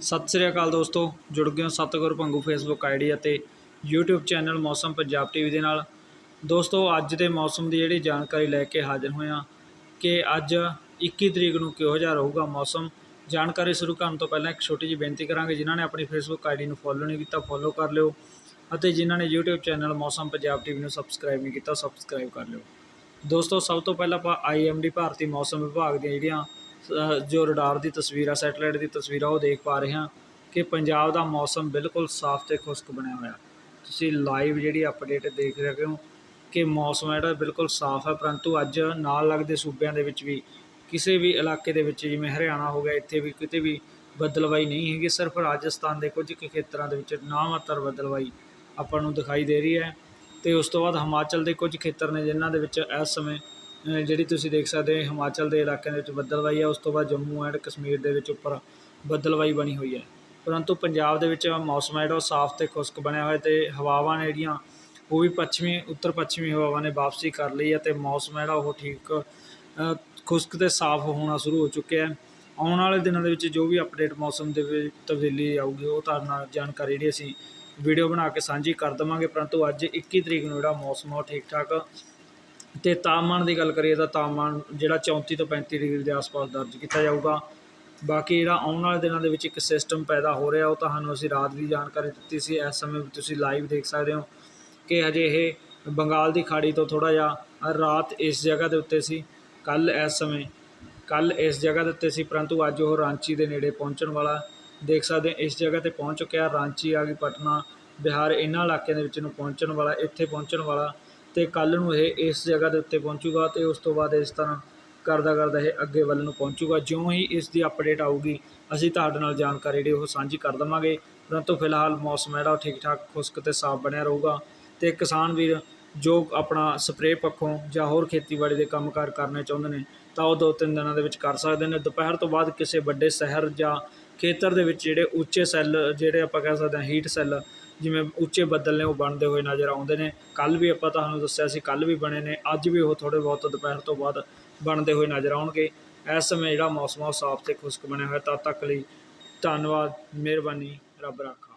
ਸਤਿ ਸ੍ਰੀ ਅਕਾਲ ਦੋਸਤੋ, ਜੁੜ ਗਏ ਹੋ ਸਤਿਗੁਰ ਪੰਗੂ ਫੇਸਬੁੱਕ ਆਈਡੀ ਅਤੇ YouTube ਚੈਨਲ ਮੌਸਮ ਪੰਜਾਬ ਟੀਵੀ ਦੇ ਨਾਲ। ਦੋਸਤੋ, ਅੱਜ ਦੇ ਮੌਸਮ ਦੀ ਜਿਹੜੀ ਜਾਣਕਾਰੀ ਲੈ ਕੇ ਹਾਜ਼ਰ ਹੋਏ ਹਾਂ ਕਿ ਅੱਜ 21 ਤਰੀਕ ਨੂੰ ਕਿਹੋ ਜਿਹਾ ਰਹੂਗਾ ਮੌਸਮ। ਜਾਣਕਾਰੀ ਸ਼ੁਰੂ ਕਰਨ ਤੋਂ ਪਹਿਲਾਂ ਇੱਕ ਛੋਟੀ ਜਿਹੀ ਬੇਨਤੀ ਕਰਾਂਗੇ, ਜਿਨ੍ਹਾਂ ਨੇ ਆਪਣੀ ਫੇਸਬੁੱਕ ਆਈਡੀ ਨੂੰ ਫੋਲੋ ਨਹੀਂ ਕੀਤਾ ਫੋਲੋ ਕਰ ਲਿਓ ਅਤੇ ਜਿਨ੍ਹਾਂ ਨੇ YouTube ਚੈਨਲ ਮੌਸਮ ਪੰਜਾਬ ਟੀਵੀ ਨੂੰ ਸਬਸਕ੍ਰਾਈਬ ਨਹੀਂ ਕੀਤਾ ਸਬਸਕ੍ਰਾਈਬ ਕਰ ਲਿਓ। ਦੋਸਤੋ, ਸਭ ਤੋਂ ਪਹਿਲਾਂ ਆਪਾਂ ਆਈਐਮਡੀ ਭਾਰਤੀ ਮੌਸਮ ਵਿਭਾਗ ਦੀਆਂ ਜਿਹੜੀਆਂ ਜੋ ਰਡਾਰ ਦੀ ਤਸਵੀਰਾਂ ਸੈਟੇਲਾਈਟ ਦੀ ਤਸਵੀਰਾਂ ਉਹ ਦੇਖ ਪਾ ਰਹੇ ਹਾਂ ਕਿ ਪੰਜਾਬ ਦਾ ਮੌਸਮ ਬਿਲਕੁਲ ਸਾਫ਼ ਤੇ ਖੁਸ਼ਕ ਬਣਿਆ ਹੋਇਆ। ਤੁਸੀਂ ਲਾਈਵ ਜਿਹੜੀ ਅਪਡੇਟ ਦੇਖ ਰਹੇ ਹੋ ਕਿ ਮੌਸਮ ਜਿਹੜਾ ਬਿਲਕੁਲ ਸਾਫ਼ ਹੈ ਪਰੰਤੂ ਅੱਜ ਨਾਲ ਲੱਗਦੇ ਸੂਬਿਆਂ ਦੇ ਵਿੱਚ ਵੀ ਕਿਸੇ ਵੀ ਇਲਾਕੇ ਦੇ ਵਿੱਚ ਜਿਵੇਂ ਹਰਿਆਣਾ ਹੋ ਗਿਆ, ਇੱਥੇ ਵੀ ਕਿਤੇ ਵੀ ਬਦਲਵਾਈ ਨਹੀਂ ਹੈਗੀ, ਸਿਰਫ ਰਾਜਸਥਾਨ ਦੇ ਕੁਝ ਕੁ ਖੇਤਰਾਂ ਦੇ ਵਿੱਚ ਨਾ ਬਦਲਵਾਈ ਆਪਾਂ ਨੂੰ ਦਿਖਾਈ ਦੇ ਰਹੀ ਹੈ ਤੇ ਉਸ ਤੋਂ ਬਾਅਦ ਹਿਮਾਚਲ ਦੇ ਕੁਝ ਖੇਤਰ ਨੇ ਜਿਨ੍ਹਾਂ ਦੇ ਵਿੱਚ ਇਸ ਸਮੇਂ ਜਿਹੜੀ ਤੁਸੀਂ ਦੇਖ ਸਕਦੇ ਹੋ, ਹਿਮਾਚਲ ਦੇ ਇਲਾਕਿਆਂ ਦੇ ਵਿੱਚ ਬੱਦਲਵਾਈ ਹੈ ਉਸ ਤੋਂ ਬਾਅਦ ਜੰਮੂ ਐਂਡ ਕਸ਼ਮੀਰ ਦੇ ਵਿੱਚ ਉੱਪਰ ਬੱਦਲਵਾਈ ਬਣੀ ਹੋਈ ਹੈ। ਪਰੰਤੂ ਪੰਜਾਬ ਦੇ ਵਿੱਚ ਮੌਸਮ ਹੈ ਜਿਹੜਾ, ਉਹ ਸਾਫ਼ ਤੇ ਖੁਸ਼ਕ ਬਣਿਆ ਹੋਇਆ ਤੇ ਹਵਾਵਾਂ ਨੇ ਜਿਹੜੀਆਂ, ਉਹ ਵੀ ਪੱਛਮੀ ਉੱਤਰ ਪੱਛਮੀ ਹਵਾਵਾਂ ਨੇ ਵਾਪਸੀ ਕਰ ਲਈ ਹੈ ਤੇ ਮੌਸਮ ਹੈ ਜਿਹੜਾ, ਉਹ ਠੀਕ ਖੁਸ਼ਕ ਤੇ ਸਾਫ਼ ਹੋਣਾ ਸ਼ੁਰੂ ਹੋ ਚੁੱਕਿਆ ਹੈ। ਆਉਣ ਵਾਲੇ ਦਿਨਾਂ ਦੇ ਵਿੱਚ ਜੋ ਵੀ ਅਪਡੇਟ ਮੌਸਮ ਦੇ ਵਿੱਚ ਤਬਦੀਲੀ ਆਊਗੀ, ਉਹ ਤੁਹਾਡੇ ਨਾਲ ਜਾਣਕਾਰੀ ਜਿਹੜੀ ਅਸੀਂ ਵੀਡੀਓ ਬਣਾ ਕੇ ਸਾਂਝੀ ਕਰ ਦੇਵਾਂਗੇ। ਪਰੰਤੂ ਅੱਜ 21 ਤਰੀਕ ਨੂੰ ਜਿਹੜਾ ਮੌਸਮ ਆ, ਉਹ ਠੀਕ ਠਾਕ ਅਤੇ ਤਾਪਮਾਨ ਦੀ ਗੱਲ ਕਰੀਏ ਤਾਂ ਤਾਪਮਾਨ ਜਿਹੜਾ 34 ਤੋਂ 35 ਡਿਗਰੀ ਦੇ ਆਸ-ਪਾਸ ਦਰਜ ਕੀਤਾ ਜਾਊਗਾ। ਬਾਕੀ ਜਿਹੜਾ ਆਉਣ ਵਾਲੇ ਦਿਨਾਂ ਦੇ ਵਿੱਚ ਇੱਕ ਸਿਸਟਮ ਪੈਦਾ ਹੋ ਰਿਹਾ, ਉਹ ਤੁਹਾਨੂੰ ਅਸੀਂ ਰਾਤ ਦੀ ਜਾਣਕਾਰੀ ਦਿੱਤੀ ਸੀ। ਇਸ ਸਮੇਂ ਤੁਸੀਂ ਲਾਈਵ ਦੇਖ ਸਕਦੇ ਹੋ ਕਿ ਹਜੇ ਇਹ ਬੰਗਾਲ ਦੀ ਖਾੜੀ ਤੋਂ ਥੋੜਾ ਜਿਹਾ ਰਾਤ ਇਸ ਜਗ੍ਹਾ ਦੇ ਉੱਤੇ ਸੀ। ਕੱਲ ਇਸ ਸਮੇਂ ਕੱਲ ਇਸ ਜਗ੍ਹਾ ਦੇ ਉੱਤੇ ਸੀ, ਪਰੰਤੂ ਅੱਜ ਉਹ ਰਾਂਚੀ ਦੇ ਨੇੜੇ ਪਹੁੰਚਣ ਵਾਲਾ। ਦੇਖ ਸਕਦੇ ਇਸ ਜਗ੍ਹਾ ਤੇ ਪਹੁੰਚ ਚੁੱਕਿਆ ਰਾਂਚੀ ਆ ਗਈ ਪਟਨਾ, ਬਿਹਾਰ ਇਹਨਾਂ ਇਲਾਕਿਆਂ ਦੇ ਵਿੱਚ ਨੂੰ ਪਹੁੰਚਣ ਵਾਲਾ, ਇੱਥੇ ਪਹੁੰਚਣ ਵਾਲਾ। ਤੇ ਕੱਲ ਨੂੰ ਇਹ ਇਸ ਜਗ੍ਹਾ ਦੇ ਉੱਤੇ ਪਹੁੰਚੂਗਾ ਤੇ ਉਸ ਤੋਂ ਬਾਅਦ ਇਸ ਤਰ੍ਹਾਂ ਕਰਦਾ ਕਰਦਾ ਇਹ ਅੱਗੇ ਵੱਲ ਨੂੰ ਪਹੁੰਚੂਗਾ। ਜਿਉਂ ਹੀ ਇਸ ਦੀ ਅਪਡੇਟ ਆਊਗੀ, ਅਸੀਂ ਤੁਹਾਡੇ ਨਾਲ ਜਾਣਕਾਰੀ ਜਿਹੜੀ ਉਹ ਸਾਂਝੀ ਕਰ ਦੇਵਾਂਗੇ। ਪਰੰਤੂ ਫਿਲਹਾਲ ਮੌਸਮ ਜਿਹੜਾ ਉਹ ਠੀਕ ਠਾਕ ਖੁਸ਼ਕ ਤੇ ਸਾਫ਼ ਬਣਿਆ ਰਹੂਗਾ ਤੇ ਕਿਸਾਨ ਵੀਰ ਜੋ ਆਪਣਾ ਸਪਰੇਅ ਪੱਖੋਂ ਜਾਂ ਹੋਰ ਖੇਤੀਬਾੜੀ ਦੇ ਕੰਮਕਾਰ ਕਰਨੇ ਚਾਹੁੰਦੇ ਨੇ, ਤਾਂ ਉਹ ਦੋ ਤਿੰਨ ਦਿਨਾਂ ਦੇ ਵਿੱਚ ਕਰ ਸਕਦੇ ਨੇ। ਦੁਪਹਿਰ ਤੋਂ ਬਾਅਦ ਕਿਸੇ ਵੱਡੇ ਸ਼ਹਿਰ ਜਾਂ ਖੇਤਰ ਦੇ ਵਿੱਚ ਜਿਹੜੇ ਉੱਚੇ ਸੈੱਲ ਜਿਹੜੇ ਆਪਾਂ ਕਹਿ ਸਕਦੇ ਹਾਂ ਹੀਟ ਸੈੱਲ ਜਿਵੇਂ ਉੱਚੇ ਬੱਦਲ ਨੇ ਉਹ ਬਣਦੇ ਹੋਏ ਨਜ਼ਰ ਆਉਂਦੇ ਨੇ। ਕੱਲ੍ਹ ਵੀ ਆਪਾਂ ਤੁਹਾਨੂੰ ਦੱਸਿਆ ਸੀ, ਕੱਲ੍ਹ ਵੀ ਬਣੇ ਨੇ। ਅੱਜ ਵੀ ਉਹ ਥੋੜ੍ਹੇ ਬਹੁਤ ਦੁਪਹਿਰ ਤੋਂ ਬਾਅਦ ਬਣਦੇ ਹੋਏ ਨਜ਼ਰ ਆਉਣਗੇ। ਇਸ ਸਮੇਂ ਜਿਹੜਾ ਮੌਸਮ ਆ, ਉਹ ਸਾਫ਼ ਤੇ ਖੁਸ਼ਕ ਬਣਿਆ ਹੋਇਆ। ਤਦ ਤੱਕ ਲਈ ਧੰਨਵਾਦ, ਮਿਹਰਬਾਨੀ, ਰੱਬ ਰੱਖਾ।